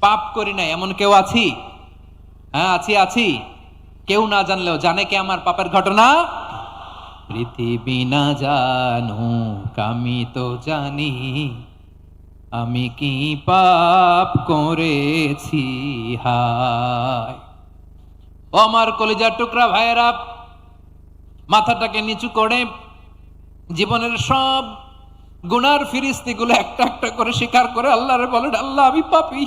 পাপ করি না এমন কেউ আছি? হ্যাঁ আছি আছি। কেউ না জানলেও জানে কে আমার পাপের ঘটনা? পৃথিবী না জানুক, আমি তো জানি। আমি কি পাপ করেছি? হায়। ও আমার কলিজার টুকরা ভাইয়েরা, মাথাটাকে নিচু করে জীবনের সব গুনার ফিরিস্তিগুলো একটা একটা করে স্বীকার করে আল্লাহরে বলেন, আল্লাহ, আমি পাপি।